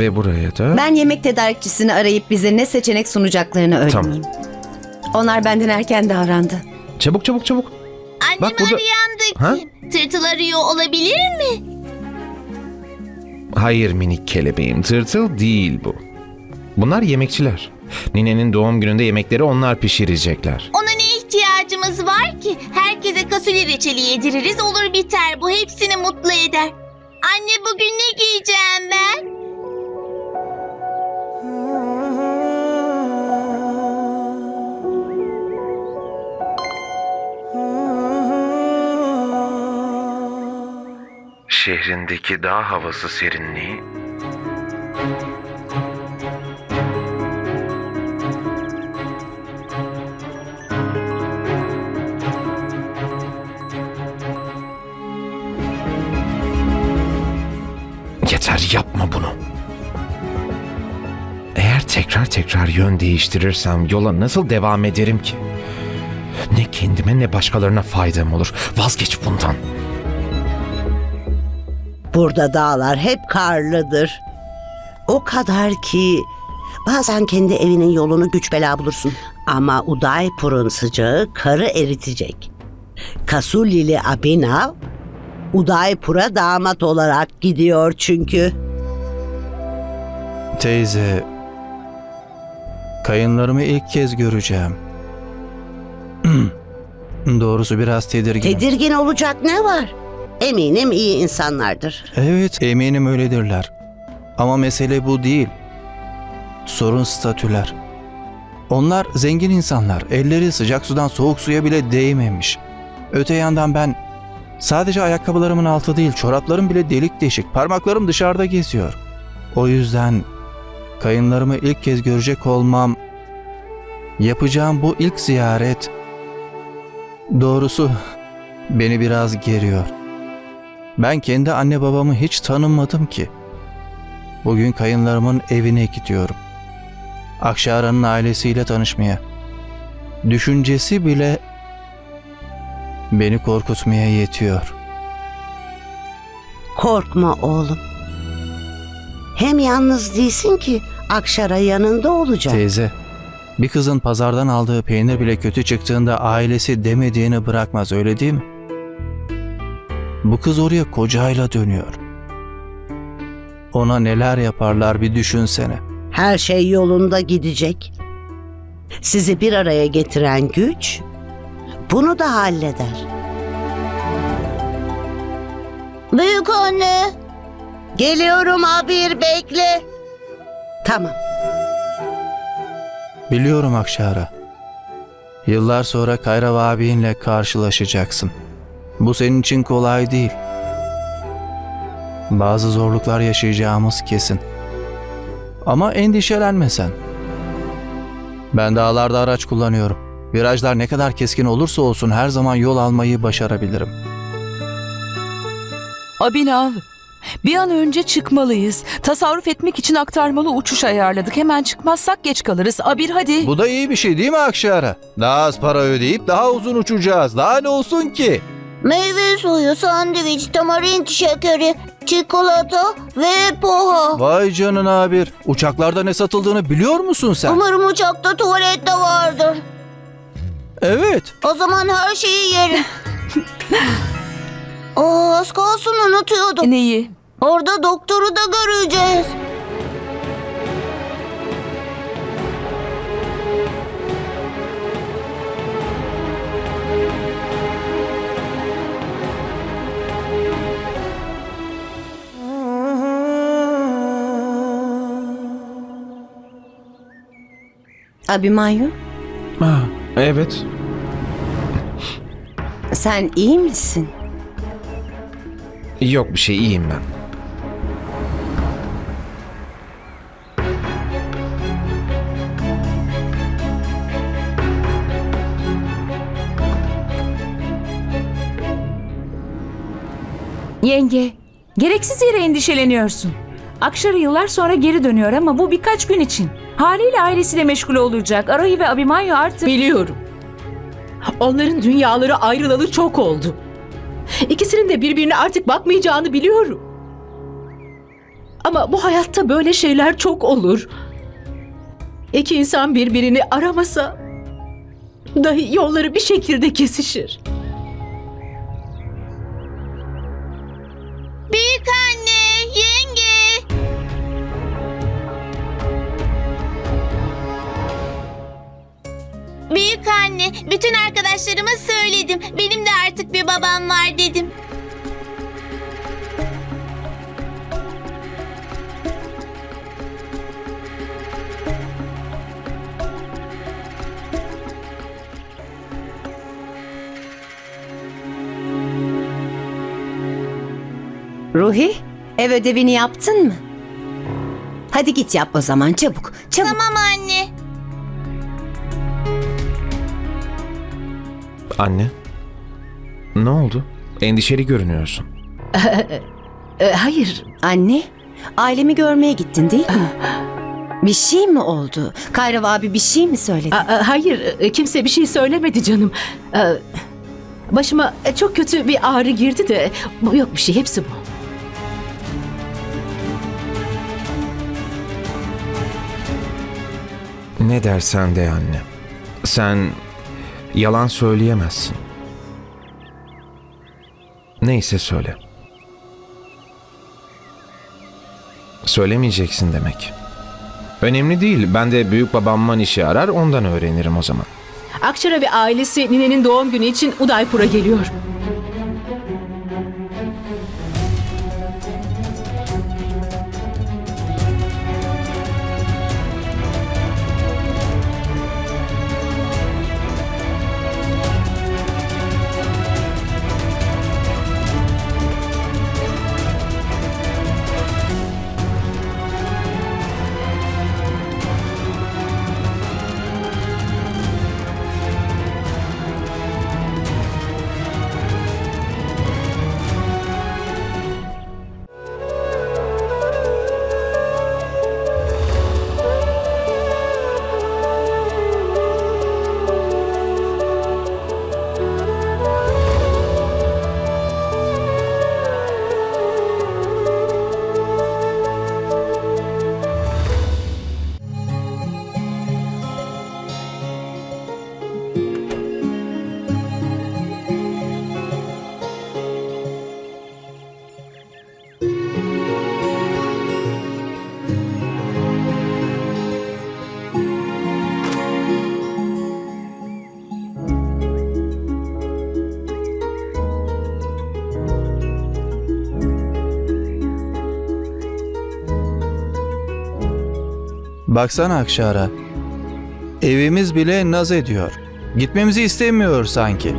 Ve buraya da... Ben yemek tedarikçisini arayıp bize ne seçenek sunacaklarını öğreneyim. Onlar benden erken davrandı. Çabuk çabuk çabuk. Annem Bak burada- arayan da Ha? Tırtıl arıyor olabilir mi? Hayır minik kelebeğim. Tırtıl değil bu. Bunlar yemekçiler. Ninenin doğum gününde yemekleri onlar pişirecekler. Ona ne ihtiyacımız var ki? Herkese fasulye reçeli yediririz olur biter. Bu hepsini mutlu eder. Anne bugün ne giyeceğim ben? Şehrindeki dağ havası serinliği Yeter yapma bunu. Eğer tekrar tekrar yön değiştirirsem yola nasıl devam ederim ki? Ne kendime ne başkalarına faydam olur. Vazgeç bundan. Burada dağlar hep karlıdır. O kadar ki bazen kendi evinin yolunu güç bela bulursun. Ama Udaipur'un sıcağı karı eritecek. Kasullili Abhinav Udaipur'a damat olarak gidiyor çünkü. Teyze, kayınlarımı ilk kez göreceğim. Doğrusu biraz tedirginim. Tedirgin olacak ne var? Eminim iyi insanlardır. evet, eminim öyledirler. Ama mesele bu değil. Sorun statüler. Onlar zengin insanlar. Elleri sıcak sudan soğuk suya bile değmemiş. Öte yandan ben sadece ayakkabılarımın altı değil, çoraplarım bile delik deşik. Parmaklarım dışarıda geziyor. O yüzden kayınlarımı ilk kez görecek olmam, yapacağım bu ilk ziyaret doğrusu beni biraz geriyor. Ben kendi anne babamı hiç tanımadım ki. Bugün kayınlarımın evine gidiyorum. Akşara'nın ailesiyle tanışmaya. Düşüncesi bile beni korkutmaya yetiyor. Korkma oğlum. Hem yalnız değilsin ki Akşara yanında olacak. Teyze, bir kızın pazardan aldığı peynir bile kötü çıktığında ailesi demediğini bırakmaz öyle değil mi? Bu kız oraya kocayla dönüyor. Ona neler yaparlar bir düşünsene. Her şey yolunda gidecek. Sizi bir araya getiren güç bunu da halleder. Büyük anne. Geliyorum abir bekle. Tamam. Biliyorum Akşara. Yıllar sonra Kayrav abinle karşılaşacaksın. Bu senin için kolay değil. Bazı zorluklar yaşayacağımız kesin. Ama endişelenme sen. Ben dağlarda araç kullanıyorum. Virajlar ne kadar keskin olursa olsun her zaman yol almayı başarabilirim. Abinav, bir an önce çıkmalıyız. Tasarruf etmek için aktarmalı uçuş ayarladık. Hemen çıkmazsak geç kalırız. Abir hadi. Bu da iyi bir şey değil mi Akşara? Daha az para ödeyip daha uzun uçacağız. Daha ne olsun ki? Meyve suyu, sandviç, tamarind şekeri, çikolata ve poha. Vay canına bir. Uçaklarda ne satıldığını biliyor musun sen? Umarım uçakta tuvalette vardır. Evet. O zaman her şeyi yerim. Aa, az kalsın unutuyordum. Neyi? Orada doktoru da göreceğiz. Abimanyu, Ha, evet. sen iyi misin? Yok bir şey iyiyim ben. Yenge, gereksiz yere endişeleniyorsun. Akşarı yıllar sonra geri dönüyor ama bu birkaç gün için. Haliyle ailesiyle meşgul olacak. Arohi ve Abimanyu artık... Biliyorum. Onların dünyaları ayrılalı çok oldu. İkisinin de birbirine artık bakmayacağını biliyorum. Ama bu hayatta böyle şeyler çok olur. İki insan birbirini aramasa dahi yolları bir şekilde kesişir. Anne, bütün arkadaşlarıma söyledim. Benim de artık bir babam var dedim. Ruhi, ev ödevini yaptın mı? Hadi git yap o zaman çabuk. Çabuk. Tamam anne. Anne. Ne oldu? Endişeli görünüyorsun. E, hayır, Anne, ailemi görmeye gittin değil mi? Bir şey mi oldu? Kayrav abi bir şey mi söyledi? hayır e, kimse bir şey söylemedi canım. E, Başıma çok kötü bir ağrı girdi de bu yok bir şey hepsi bu. Ne dersen de anne. Sen yalan söyleyemezsin. Neyse söyle. Söylemeyeceksin demek. Önemli değil. Ben de büyük babamman işi arar ondan öğrenirim o zaman. Akşara ve ailesi ninenin doğum günü için Udaipur'a geliyor. Baksana Akşar'a. Evimiz bile naz ediyor. Gitmemizi istemiyor sanki.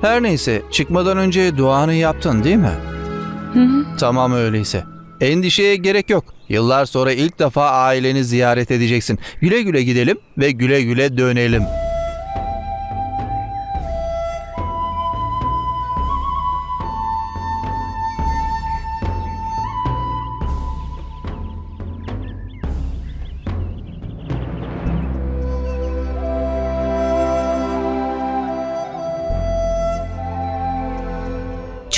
Her neyse çıkmadan önce duanı yaptın değil mi? Tamam öyleyse. Endişeye gerek yok. Yıllar sonra ilk defa aileni ziyaret edeceksin. Güle güle gidelim ve güle güle dönelim.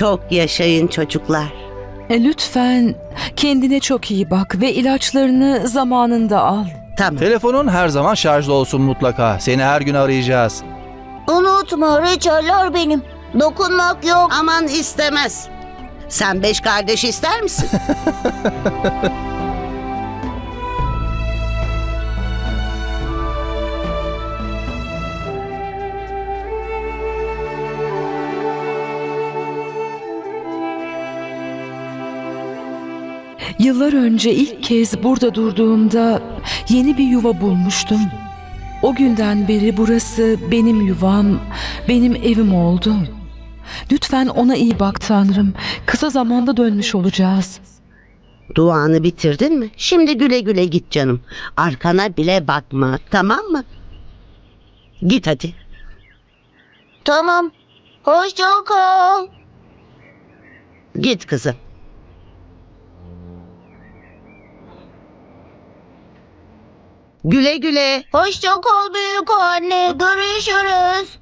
Çok yaşayın çocuklar. E, lütfen kendine çok iyi bak ve ilaçlarını zamanında al. Tamam. Telefonun her zaman şarjda olsun mutlaka. Seni her gün arayacağız. Unutma reçeller benim. Dokunmak yok. Aman istemez. Sen beş kardeş ister misin? Yıllar önce ilk kez burada durduğumda yeni bir yuva bulmuştum. O günden beri burası benim yuvam, benim evim oldu. Lütfen ona iyi bak Tanrım. Kısa zamanda dönmüş olacağız. Duanı bitirdin mi? Şimdi güle güle git canım. Arkana bile bakma. Tamam mı? Git hadi. Tamam. Hoşça kal. Git kızım. Güle güle. Hoşça kal büyük anne. Görüşürüz.